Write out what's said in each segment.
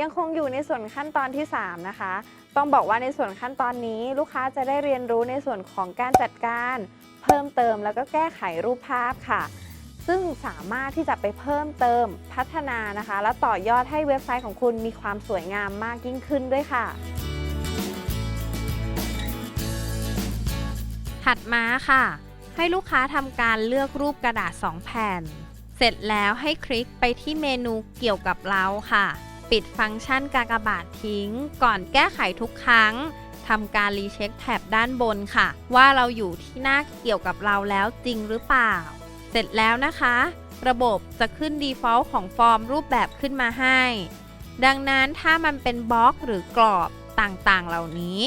ยังคงอยู่ในส่วนขั้นตอนที่ 3 นะคะ ต้องบอกว่าในส่วนขั้นตอนนี้ลูกค้าจะได้เรียนรู้ในส่วนของการจัดการ เพิ่มเติมแล้วก็แก้ไขรูปภาพค่ะ ซึ่งสามารถที่จะไปเพิ่มเติมพัฒนานะคะ และต่อยอดให้เว็บไซต์ของคุณมีความสวยงามมากยิ่งขึ้นด้วยค่ะ ถัดมาค่ะ ให้ลูกค้าทำการเลือกรูปกระดาษ 2 แผ่น เสร็จแล้วให้คลิกไปที่เมนูเกี่ยวกับเราค่ะ ปิดฟังก์ชันกากบาททิ้ง ก่อนแก้ไขทุกครั้งทำการรีเช็คแท็บด้านบนค่ะ ว่าเราอยู่ที่หน้าเกี่ยวกับเราแล้วจริงหรือเปล่า เสร็จแล้วนะคะ ระบบจะขึ้น default ของฟอร์มรูปแบบขึ้นมาให้ ดังนั้นถ้ามันเป็นบล็อกหรือกรอบต่างๆ เหล่านี้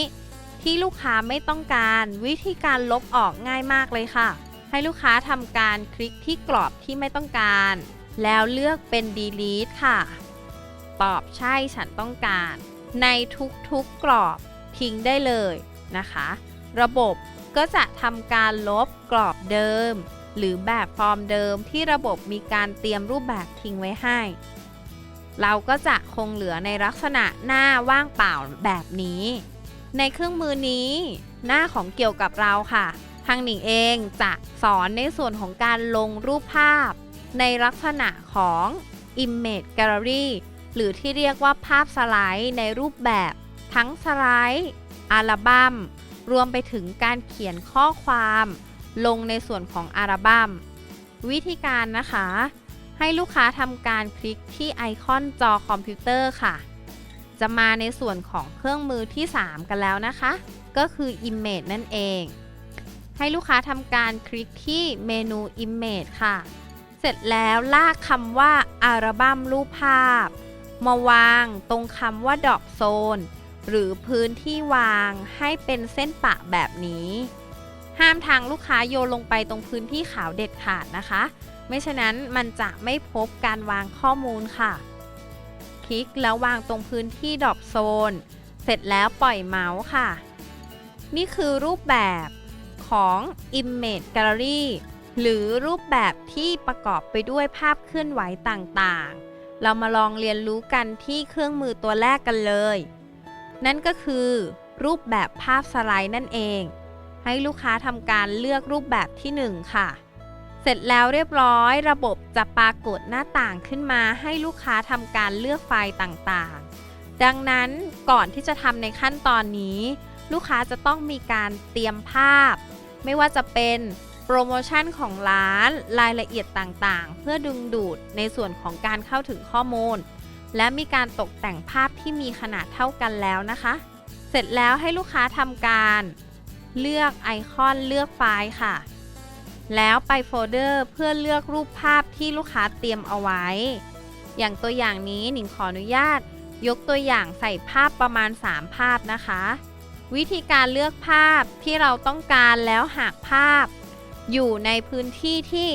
ที่ลูกค้าไม่ต้องการวิธีการลบออกง่ายมากเลยค่ะ ให้ลูกค้าทำการคลิกที่กรอบที่ไม่ต้องการ แล้วเลือกเป็น delete ค่ะ ตอบใช่ฉันต้องการ ในทุกๆกรอบทิ้งได้เลยนะคะ ระบบก็จะทำการลบกรอบเดิม หรือแบบฟอร์มเดิมที่ระบบมีการเตรียมรูปแบบทิ้งไว้ให้ เราก็จะคงเหลือในลักษณะหน้าว่างเปล่าแบบนี้ ในเครื่องมือนี้ หน้าของเกี่ยวกับเราค่ะทางหนิงเองจะสอนในส่วนของการลงรูปภาพ ในลักษณะของ Image Gallery หรือที่เรียกว่าภาพสไลด์ในรูปแบบ ทั้งสไลด์อัลบัม้มรวมไปถึงการเขียนข้อความ ลงในส่วนของอัลบัม้มวิธีการนะคะ ให้ลูกค้าทำการคลิกที่ไอคอนจอคอมพิวเตอร์ค่ะ จะมาในส่วนของเครื่องมือที่ 3 กันแล้วนะคะ ก็คือ Image นั่นเอง ให้ลูกค้าทำการคลิกที่เมนู Image ค่ะ เสร็จแล้วลากคำว่าอัลบั้มรูปภาพ มาวางตรงคำว่าดอกโซน หรือพื้นที่วางให้เป็นเส้นปะแบบนี้ ห้ามทางลูกค้าโยนลงไปตรงพื้นที่ขาวเด็ดขาดนะคะ ไม่ฉะนั้นมันจะไม่พบการวางข้อมูลค่ะ คลิกแล้ววางตรงพื้นที่ดอปโซน เสร็จแล้วปล่อยเมาส์ค่ะ นี่คือรูปแบบของ Image Gallery หรือรูปแบบที่ประกอบไปด้วยภาพเคลื่อนไหวต่างๆ เรามาลองเรียนรู้กันที่เครื่องมือตัวแรกกันเลย นั่นก็คือ รูปแบบภาพสไลด์นั่นเอง ให้ลูกค้าทำการเลือกรูปแบบที่ 1 ค่ะ เสร็จแล้วเรียบร้อย ระบบจะปรากฏหน้าต่างขึ้นมา ให้ลูกค้าทำการเลือกไฟล์ต่างๆ ดังนั้นก่อนที่จะทำในขั้นตอนนี้ ลูกค้าจะต้องมีการเตรียมภาพ ไม่ว่าจะเป็น โปรโมชั่นของร้านรายละเอียดต่างๆ เพื่อดึงดูดในส่วนของการเข้าถึงข้อมูล และมีการตกแต่งภาพที่มีขนาดเท่ากันแล้วนะคะ เสร็จแล้วให้ลูกค้าทำการ เลือกไอคอนเลือกไฟล์ค่ะ แล้วไปโฟลเดอร์เพื่อเลือกรูปภาพที่ลูกค้าเตรียมเอาไว้ อย่างตัวอย่างนี้หนิงขออนุญาต ยกตัวอย่างใส่ภาพประมาณ 3 ภาพนะคะ วิธีการเลือกภาพที่เราต้องการแล้วหากภาพ อยู่ในพื้นที่ที่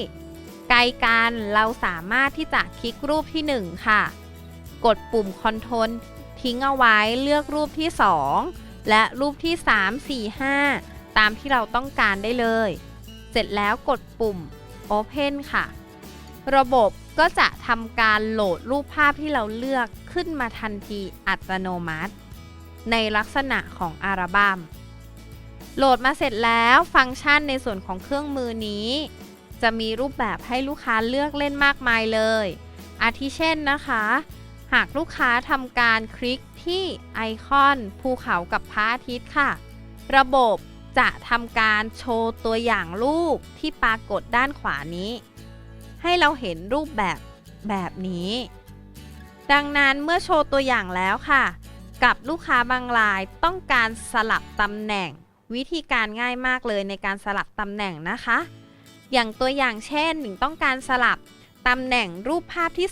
ไกลกันเราสามารถที่จะคลิกรูปที่ 1 ค่ะ กดปุ่มคอนโทรลทิ้งเอาไว้เลือกรูปที่ 2 และรูปที่ 3 4 5 ตามที่เราต้องการได้เลย เสร็จแล้วกดปุ่ม Open ค่ะ ระบบก็จะทำการโหลดรูปภาพที่เราเลือกขึ้นมาทันทีอัตโนมัติ ในลักษณะของอัลบัม้ม โหลดมาเสร็จแล้วฟังก์ชันในส่วนของเครื่องมือนี้ จะมีรูปแบบให้ลูกค้าเลือกเล่นมากมายเลย อาทิเช่นนะคะ หากลูกค้าทำการคลิกที่ไอคอนภูเขากับพระอาทิตย์ค่ะ ระบบจะทำการโชว์ตัวอย่างรูปที่ปรากฏด้านขวานี้ ให้เราเห็นรูปแบบแบบนี้ ดังนั้นเมื่อโชว์ตัวอย่างแล้วค่ะ กับลูกค้าบางรายต้องการสลับตำแหน่ง วิธีการง่ายมากเลยในการสลับตำแหน่งนะคะ อย่างตัวอย่างเช่นหนิงต้องการสลับตำแหน่งรูปภาพที่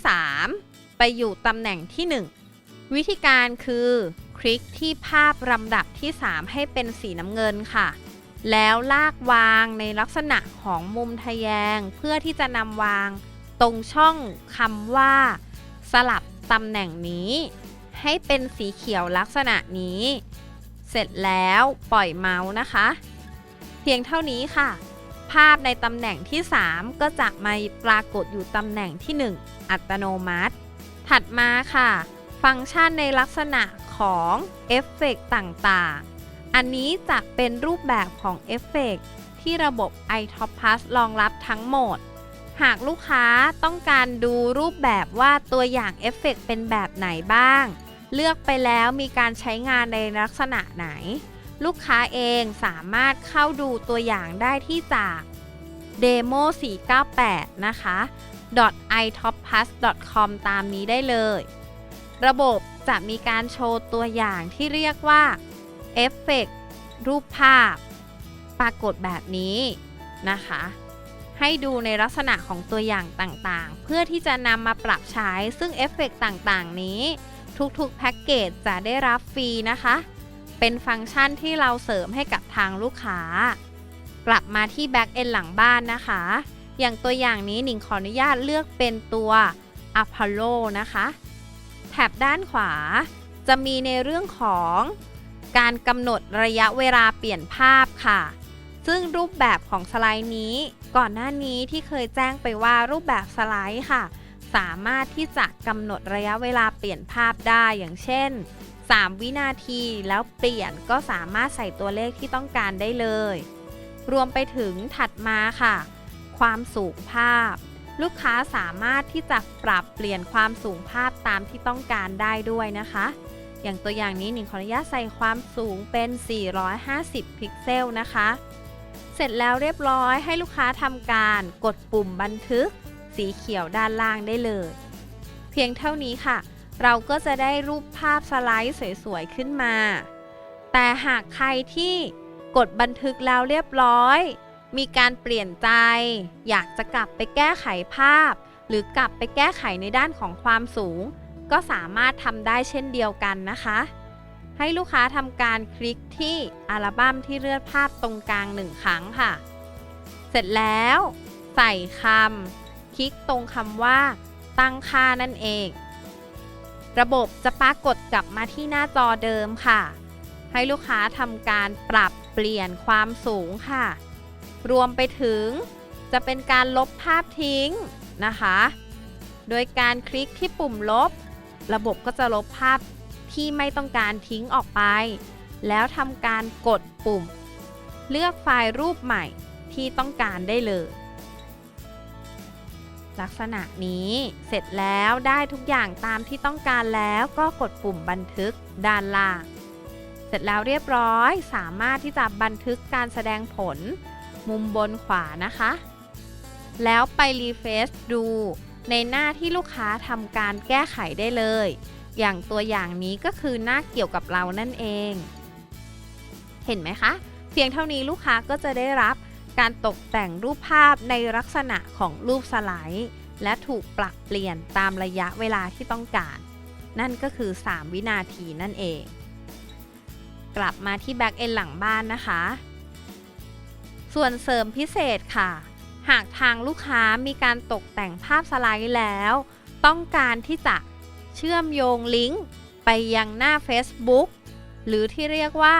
3 ไปอยู่ตำแหน่งที่ 1 วิธีการคือคลิกที่ภาพลำดับที่ 3 ให้เป็นสีน้ำเงินค่ะ แล้วลากวางในลักษณะของมุมทะแยง เพื่อที่จะนำวางตรงช่องคำว่า สลับตำแหน่งนี้ ให้เป็นสีเขียวลักษณะนี้ เสร็จแล้วปล่อยเมาส์นะคะ เพียงเท่านี้ค่ะ ภาพในตำแหน่งที่ 3 ก็จะมาปรากฏอยู่ตำแหน่งที่ 1 อัตโนมัติ ถัดมาค่ะ ฟังก์ชันในลักษณะของเอฟเฟกต์ต่างๆ อันนี้จะเป็นรูปแบบของเอฟเฟกต์ที่ระบบ iTop Plus รองรับทั้งหมด หากลูกค้าต้องการดูรูปแบบว่าตัวอย่างเอฟเฟกต์เป็นแบบไหนบ้าง เลือกไปแล้วมีการใช้งานในลักษณะไหน ลูกค้าเองสามารถเข้าดูตัวอย่างได้ที่จาก demo 498 นะคะ .itopplus.com ตามนี้ได้เลย ระบบจะมีการโชว์ตัวอย่างที่เรียกว่าเอฟเฟกรูปภาพ ปรากฏแบบนี้นะคะ ให้ดูในลักษณะของตัวอย่างต่างๆ เพื่อที่จะนำมาปรับใช้ซึ่งเอฟเฟกต่างๆ นี้ ทุกๆแพ็กเกจจะได้รับฟรีนะคะ เป็นฟังก์ชันที่เราเสริมให้กับทางลูกค้า กลับมาที่แบ็กเอนหลังบ้านนะคะ อย่างตัวอย่างนี้หนิงขออนุญาตเลือกเป็นตัว Apollo นะคะ แถบด้านขวาจะมีในเรื่องของการกำหนดระยะเวลาเปลี่ยนภาพค่ะ ซึ่งรูปแบบของสไลด์นี้ ก่อนหน้านี้ที่เคยแจ้งไปว่ารูปแบบสไลด์ค่ะ สามารถที่จะกำหนดระยะเวลาเปลี่ยนภาพได้อย่างเช่น 3 วินาทีแล้วเปลี่ยนก็สามารถใส่ตัวเลขที่ต้องการได้เลย รวมไปถึงถัดมาค่ะ ความสูงภาพ ลูกค้าสามารถที่จะปรับเปลี่ยนความสูงภาพตามที่ต้องการได้ด้วยนะคะ อย่างตัวอย่างนี้หนิงขออนุญาตใส่ความสูงเป็น 450 พิกเซลนะคะ เสร็จแล้วเรียบร้อยให้ลูกค้าทำการกดปุ่มบันทึก สีเขียวด้านล่างได้เลย เพียงเท่านี้ค่ะ เราก็จะได้รูปภาพสไลด์สวยๆขึ้นมา แต่หากใครที่กดบันทึกแล้วเรียบร้อย มีการเปลี่ยนใจ อยากจะกลับไปแก้ไขภาพ หรือกลับไปแก้ไขในด้านของความสูง ก็สามารถทำได้เช่นเดียวกันนะคะ ให้ลูกค้าทำการคลิกที่อัลบั้มที่เลือกภาพตรงกลางหนึ่งครั้งค่ะ เสร็จแล้ว ใส่คำ คลิกตรงคำว่า ตั้งค่านั่นเอง ระบบจะปรากฏกลับมาที่หน้าจอเดิมค่ะ ให้ลูกค้าทำการปรับเปลี่ยนความสูงค่ะ รวมไปถึงจะเป็นการลบภาพทิ้งนะคะ โดยการคลิกที่ปุ่มลบ ระบบก็จะลบภาพที่ไม่ต้องการทิ้งออกไป แล้วทำการกดปุ่ม เลือกไฟล์รูปใหม่ที่ต้องการได้เลย ลักษณะนี้เสร็จแล้วได้ทุกอย่างตามที่ต้องการแล้วก็กดปุ่มบันทึกด้านล่าง เสร็จแล้วเรียบร้อย สามารถที่จะบันทึกการแสดงผล มุมบนขวานะคะ แล้วไปรีเฟซดูในหน้าที่ลูกค้าทำการแก้ไขได้เลย อย่างตัวอย่างนี้ก็คือหน้าเกี่ยวกับเรานั่นเอง เห็นไหมคะ เพียงเท่านี้ลูกค้าก็จะได้รับ การตกแต่งรูปภาพในลักษณะของรูปสไลด์ และถูกปรับเปลี่ยนตามระยะเวลาที่ต้องการ นั่นก็คือ 3 วินาทีนั่นเอง กลับมาที่แบ็กเอนหลังบ้านนะคะ ส่วนเสริมพิเศษค่ะ หากทางลูกค้ามีการตกแต่งภาพสไลด์แล้ว ต้องการที่จะเชื่อมโยงลิงก์ไปยังหน้า Facebook หรือที่เรียกว่า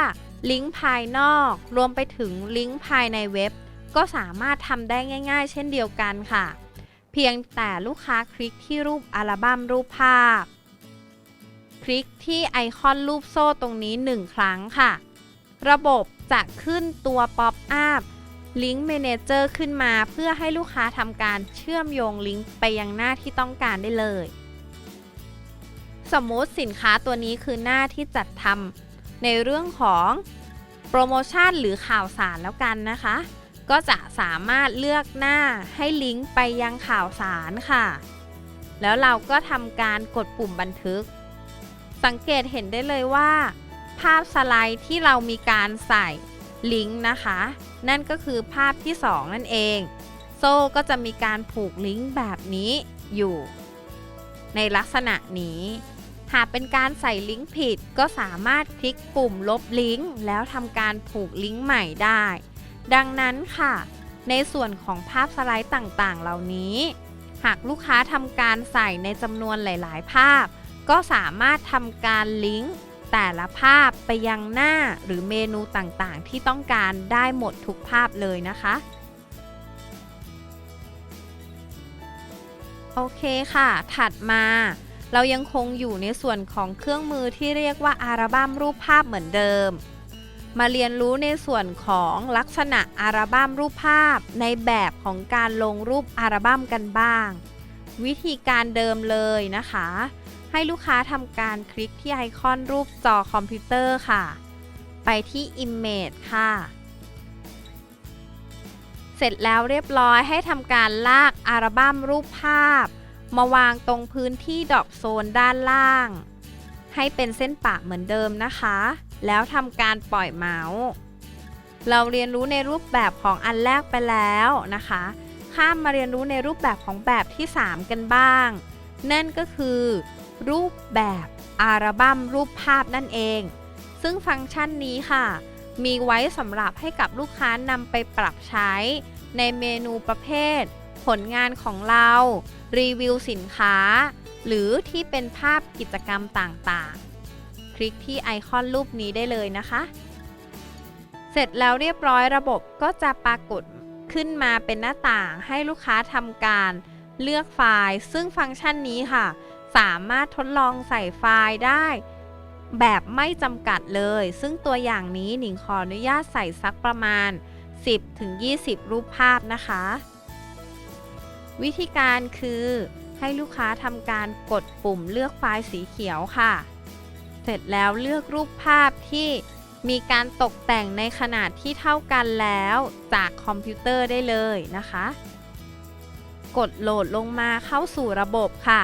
ลิงก์ภายนอก รวมไปถึงลิงก์ภายในเว็บ ก็สามารถทำได้ง่ายๆ เช่นเดียวกันค่ะ เพียงแต่ลูกค้าคลิกที่รูปอัลบั้มรูปภาพ คลิกที่ไอคอนรูปโซ่ตรงนี้ 1 ครั้งค่ะ ระบบจะขึ้นตัวป๊อปอัพลิงก์ Manager ขึ้นมาเพื่อให้ลูกค้าทำการเชื่อมโยงลิงก์ไปยังหน้าที่ต้องการได้เลย สมมุติสินค้าตัวนี้คือหน้าที่จัดทำในเรื่องของโปรโมชั่นหรือข่าวสารแล้วกันนะคะ ก็จะสามารถเลือกหน้าให้ลิงก์ไปยังข่าวสารค่ะ แล้วเราก็ทำการกดปุ่มบันทึก สังเกตเห็นได้เลยว่า ภาพสไลด์ที่เรามีการใส่ลิงก์นะคะ นั่นก็คือภาพที่ 2 นั่นเอง โซ่ก็จะมีการผูกลิงก์แบบนี้อยู่ ในลักษณะนี้ หากเป็นการใส่ลิงก์ผิดก็สามารถคลิกปุ่มลบลิงก์แล้วทำการผูกลิงก์ใหม่ได้ ดังนั้นค่ะ ในส่วนของภาพสไลด์ต่างๆ เหล่านี้ หากลูกค้าทำการใส่ในจำนวนหลาย ๆ ภาพ ก็สามารถทำการลิงก์แต่ละภาพไปยังหน้าหรือเมนูต่างๆ ที่ต้องการได้หมดทุกภาพเลยนะคะ โอเคค่ะ ถัดมา เรายังคงอยู่ในส่วนของเครื่องมือที่เรียกว่าอัลบั้มรูปภาพเหมือนเดิม มาเรียนรู้ในส่วนของลักษณะอัลบั้มรูปภาพ ในแบบของการลงรูปอัลบั้มกันบ้าง วิธีการเดิมเลยนะคะ ให้ลูกค้าทำการคลิกที่ไอคอนรูปจอคอมพิวเตอร์ค่ะ ไปที่ Image ค่ะ เสร็จแล้วเรียบร้อยให้ทำการลากอัลบั้มรูปภาพ มาวางตรงพื้นที่ดอปโซนด้านล่าง ให้เป็นเส้นปะเหมือนเดิมนะคะ แล้วทำการปล่อยเมาส์ เราเรียนรู้ในรูปแบบของอันแรกไปแล้วนะคะ ข้ามมาเรียนรู้ในรูปแบบของแบบที่ 3 กันบ้าง นั่นก็คือ รูปแบบอัลบั้มรูปภาพนั่นเอง ซึ่งฟังก์ชันนี้ค่ะ มีไว้สำหรับให้กับลูกค้านำไปปรับใช้ ในเมนูประเภท ผลงานของเรา รีวิวสินค้า หรือที่เป็นภาพกิจกรรมต่างๆ ลิกที่ไอคอนรูปนี้ได้เลยนะคะ เสร็จแล้วเรียบร้อยระบบก็จะปรากฏขึ้นมาเป็นหน้าต่างให้ลูกค้าทำการเลือกไฟล์ ซึ่งฟังก์ชันนี้ค่ะ สามารถทดลองใส่ไฟล์ได้ แบบไม่จำกัดเลย ซึ่งตัวอย่างนี้หนิงขออนุญาตใส่สักประมาณ 10-20 รูปภาพนะคะ วิธีการคือให้ลูกค้าทำการกดปุ่มเลือกไฟล์สีเขียวค่ะ เสร็จแล้วเลือกรูปภาพที่มีการตกแต่งในขนาดที่เท่ากันแล้วจากคอมพิวเตอร์ได้เลยนะคะ กดโหลดลงมาเข้าสู่ระบบค่ะ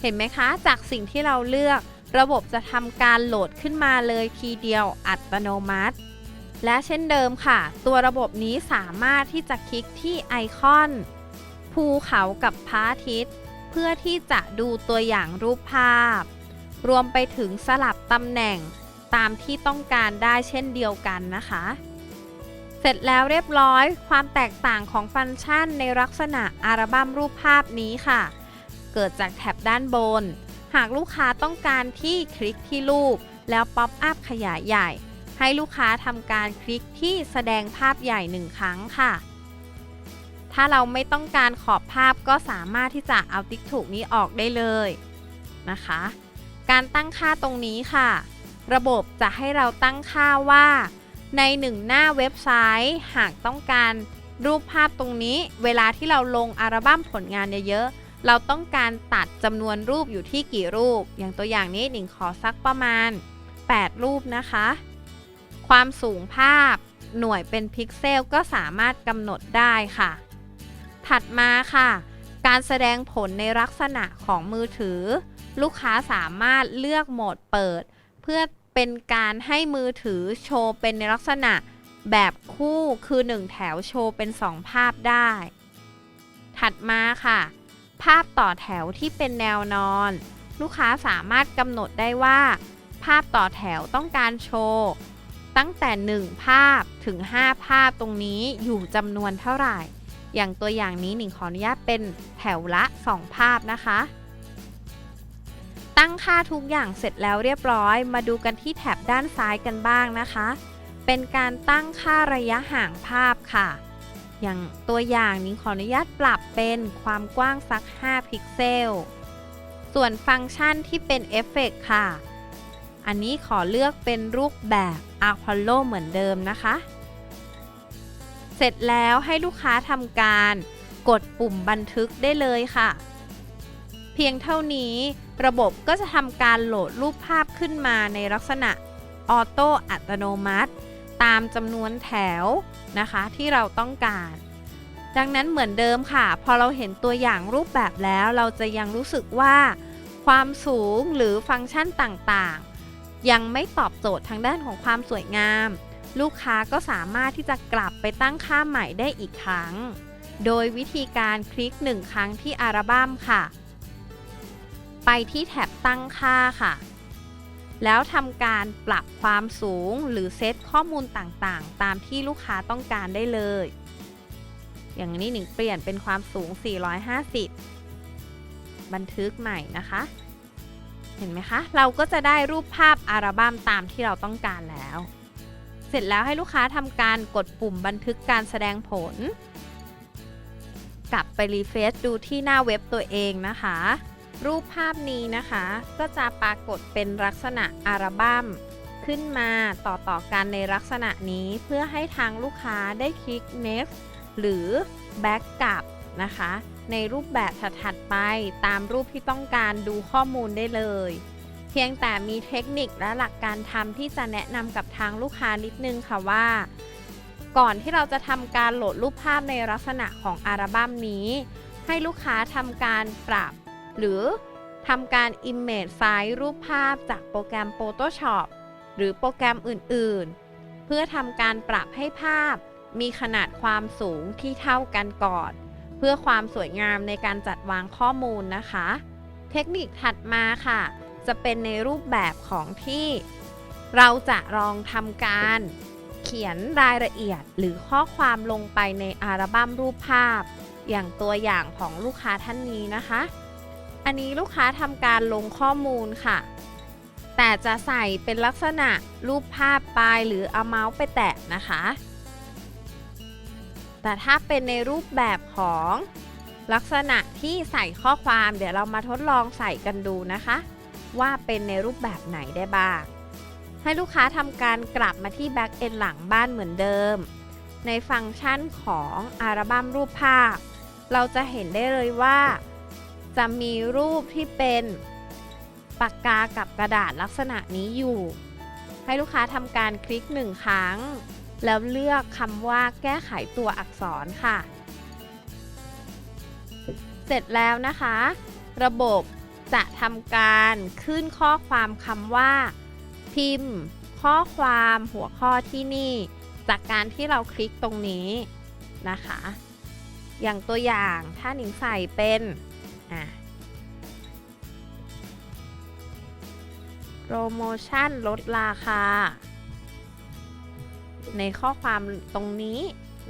เห็นไหมคะ จากสิ่งที่เราเลือกระบบจะทำการโหลดขึ้นมาเลยทีเดียวอัตโนมัติ และเช่นเดิมค่ะ ตัวระบบนี้สามารถที่จะคลิกที่ไอคอน ภูเขากับพระอาทิตย์ เพื่อที่จะดูตัวอย่างรูปภาพ รวมไปถึงสลับตำแหน่งตามที่ต้องการได้เช่นเดียวกันนะคะ เสร็จแล้วเรียบร้อย ความแตกต่างของฟังก์ชันในลักษณะอัลบั้มรูปภาพนี้ค่ะ เกิดจากแท็บด้านบน หากลูกค้าต้องการที่คลิกที่รูป แล้วป๊อปอัพขยายใหญ่ ให้ลูกค้าทำการคลิกที่แสดงภาพใหญ่หนึ่งครั้งค่ะถ้าเราไม่ต้องการขอบภาพก็สามารถที่จะเอาติ๊กถูกนี้ออกได้เลยนะคะ การตั้งค่าตรงนี้ค่ะ ระบบจะให้เราตั้งค่าว่า ในหนึ่งหน้าเว็บไซต์ หากต้องการรูปภาพตรงนี้ เวลาที่เราลงอัลบั้มผลงานเยอะๆ เราต้องการตัดจำนวนรูปอยู่ที่กี่รูป อย่างตัวอย่างนี้หนิงขอสักประมาณ 8 รูปนะคะ ความสูงภาพหน่วยเป็นพิกเซลก็สามารถกำหนดได้ค่ะ ถัดมาค่ะ การแสดงผลในลักษณะของมือถือ ลูกค้าสามารถเลือกโหมดเปิด เพื่อเป็นการให้มือถือโชว์เป็นในลักษณะแบบคู่คือ 1 แถวโชว์เป็น 2 ภาพได้ ถัดมาค่ะ ภาพต่อแถวที่เป็นแนวนอน ลูกค้าสามารถกำหนดได้ว่า ภาพต่อแถวต้องการโชว์ ตั้งแต่ 1 ภาพถึง 5 ภาพตรงนี้อยู่จำนวนเท่าไหร่ อย่างตัวอย่างนี้หนิงขออนุญาตเป็นแถวละ 2 ภาพนะคะ ตั้งค่าทุกอย่างเสร็จแล้วเรียบร้อย มาดูกันที่แถบด้านซ้ายกันบ้างนะคะ เป็นการตั้งค่าระยะห่างภาพค่ะ อย่างตัวอย่างนี้ขออนุญาตปรับเป็นความกว้างสัก 5 พิกเซล ส่วนฟังก์ชันที่เป็นเอฟเฟกค่ะ อันนี้ขอเลือกเป็นรูปแบบ Apollo เหมือนเดิมนะคะ เสร็จแล้วให้ลูกค้าทำการกดปุ่มบันทึกได้เลยค่ะ เพียงเท่านี้ ระบบก็จะทำการโหลดรูปภาพขึ้นมาในลักษณะออโต้อัตโนมัติ ตามจำนวนแถวนะคะที่เราต้องการ ดังนั้นเหมือนเดิมค่ะ พอเราเห็นตัวอย่างรูปแบบแล้วเราจะยังรู้สึกว่า ความสูงหรือฟังก์ชันต่างๆ ยังไม่ตอบโจทย์ทางด้านของความสวยงาม ลูกค้าก็สามารถที่จะกลับไปตั้งค่าใหม่ได้อีกครั้ง โดยวิธีการคลิกหนึ่งครั้งที่อัลบั้มค่ะ ไปที่แท็บตั้งค่าค่ะ แล้วทำการปรับความสูงหรือเซตข้อมูลต่างๆ ตามที่ลูกค้าต้องการได้เลย อย่างนี้หนึ่งเปลี่ยนเป็นความสูง 450 บันทึกใหม่นะคะ เห็นไหมคะ เราก็จะได้รูปภาพอัลบั้มตามที่เราต้องการแล้ว เสร็จแล้วให้ลูกค้าทำการกดปุ่มบันทึกการแสดงผล กลับไปรีเฟรชดูที่หน้าเว็บตัวเองนะคะ รูปภาพนี้นะคะก็จะปรากฏเป็นลักษณะอัลบั้มขึ้นมาต่อต่อกันในลักษณะนี้เพื่อให้ทางลูกค้าได้คลิก next หรือ back กลับนะคะ ในรูปแบบถัดๆไปตามรูปที่ต้องการดูข้อมูลได้เลย เพียงแต่มีเทคนิคและหลักการทำที่จะแนะนำกับทางลูกค้านิดนึงค่ะว่า ก่อนที่เราจะทำการโหลดรูปภาพในลักษณะของอัลบั้มนี้ ให้ลูกค้าทำการปรับ หรือทำการ Image ไฟล์รูปภาพจากโปรแกรม Photoshop หรือโปรแกรมอื่น ๆ เพื่อทำการปรับให้ภาพ มีขนาดความสูงที่เท่ากันก่อน เพื่อความสวยงามในการจัดวางข้อมูลนะคะ เทคนิคถัดมาค่ะ จะเป็นในรูปแบบของที่ เราจะลองทำการเขียนรายละเอียดหรือข้อความลงไปในอัลบั้มรูปภาพ อย่างตัวอย่างของลูกค้าท่านนี้นะคะ อันนี้ลูกค้าทำการลงข้อมูลค่ะ แต่จะใส่เป็นลักษณะรูปภาพไปหรือเอาเมาส์ไปแตะนะคะ แต่ถ้าเป็นในรูปแบบของลักษณะที่ใส่ข้อความเดี๋ยวเรามาทดลองใส่กันดูนะคะ ว่าเป็นในรูปแบบไหนได้บ้าง ให้ลูกค้าทำการกลับมาที่ Back End หลังบ้านเหมือนเดิม ในฟังก์ชันของอัลบั้มรูปภาพ เราจะเห็นได้เลยว่า จะมีรูปที่เป็นปากกากับกระดาษลักษณะนี้อยู่ ให้ลูกค้าทำการคลิกหนึ่งครั้ง แล้วเลือกคำว่าแก้ไขตัวอักษรค่ะ เสร็จแล้วนะคะ ระบบจะทำการขึ้นข้อความคำว่า พิมพ์ ข้อความหัวข้อที่นี่ จากการที่เราคลิกตรงนี้นะคะ อย่างตัวอย่างถ้าหนิงใส่เป็น อะโปรโมชั่นลดราคา ในข้อความตรงนี้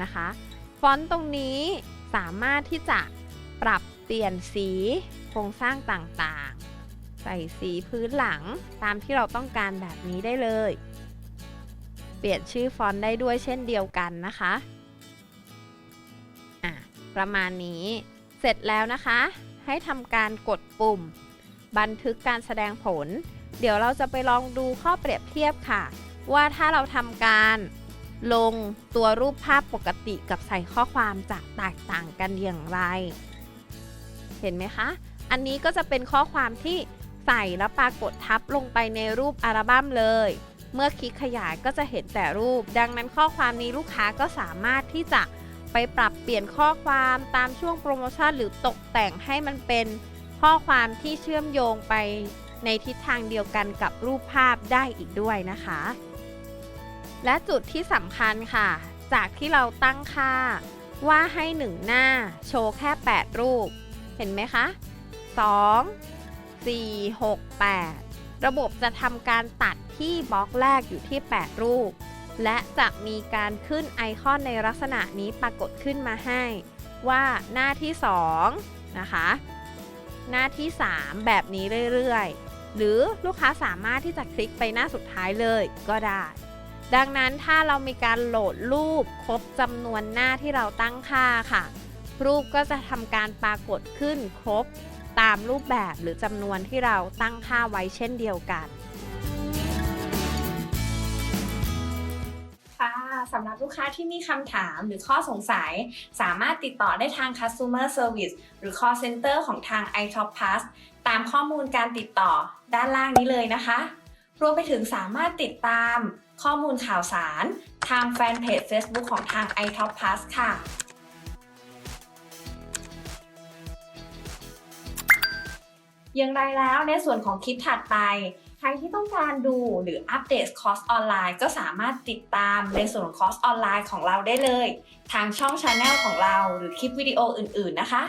นะคะ ฟอนต์ตรงนี้สามารถที่จะปรับเปลี่ยนสีโครงสร้างต่างๆ ใส่สีพื้นหลังตามที่เราต้องการแบบนี้ได้เลย เปลี่ยนชื่อฟอนต์ได้ด้วยเช่นเดียวกันนะคะอะประมาณนี้เสร็จแล้วนะคะ ให้ทำการกดปุ่ม บันทึกการแสดงผล เดี๋ยวเราจะไปลองดูข้อเปรียบเทียบค่ะ ว่าถ้าเราทำการลงตัวรูปภาพปกติกับใส่ข้อความจะแตกต่างกันอย่างไร เห็นไหมคะ อันนี้ก็จะเป็นข้อความที่ใส่แล้วปรากฏทับลงไปในรูปอัลบั้มเลย เมื่อคลิกขยายก็จะเห็นแต่รูป ดังนั้นข้อความนี้ลูกค้าก็สามารถที่จะ ไปปรับเปลี่ยนข้อความตามช่วงโปรโมชั่นหรือตกแต่งให้มันเป็นข้อความที่เชื่อมโยงไปในทิศทางเดียวกันกับรูปภาพได้อีกด้วยนะคะ และจุดที่สำคัญค่ะ จากที่เราตั้งค่าว่าให้ 1 หน้าโชว์แค่ 8 รูป เห็นไหมคะ 2 4 6 8 ระบบจะทำการตัดที่บล็อกแรกอยู่ที่ 8 รูป และจะมีการขึ้นไอคอนในลักษณะนี้ปรากฏขึ้นมาให้ว่าหน้าที่ 2 นะคะ หน้าที่ 3 แบบนี้เรื่อยๆ หรือลูกค้าสามารถที่จะคลิกไปหน้าสุดท้ายเลยก็ได้ ดังนั้นถ้าเรามีการโหลดรูปครบจำนวนหน้าที่เราตั้งค่าค่ะ รูปก็จะทำการปรากฏขึ้นครบตามรูปแบบหรือจำนวนที่เราตั้งค่าไว้เช่นเดียวกัน สำหรับลูกค้าที่มีคำถามหรือข้อสงสัย สามารถติดต่อได้ทาง customer service หรือ call center ของทาง iTop Plus ตามข้อมูลการติดต่อด้านล่างนี้เลยนะคะ รวมไปถึงสามารถติดตามข้อมูลข่าวสาร ทางแฟนเพจ Facebook ของทาง iTop Plus ค่ะอย่างไรแล้วในส่วนของคลิปถัดไป รที่ต้องการดูหรืออัปเดตคอร์สออนไลน์ก็สามารถติดตามในส่วนของคอร์สออนไลน์ของเราได้เลย ทางช่องชาแนลของเราหรือคลิปวิดีโออื่น ๆ นะคะ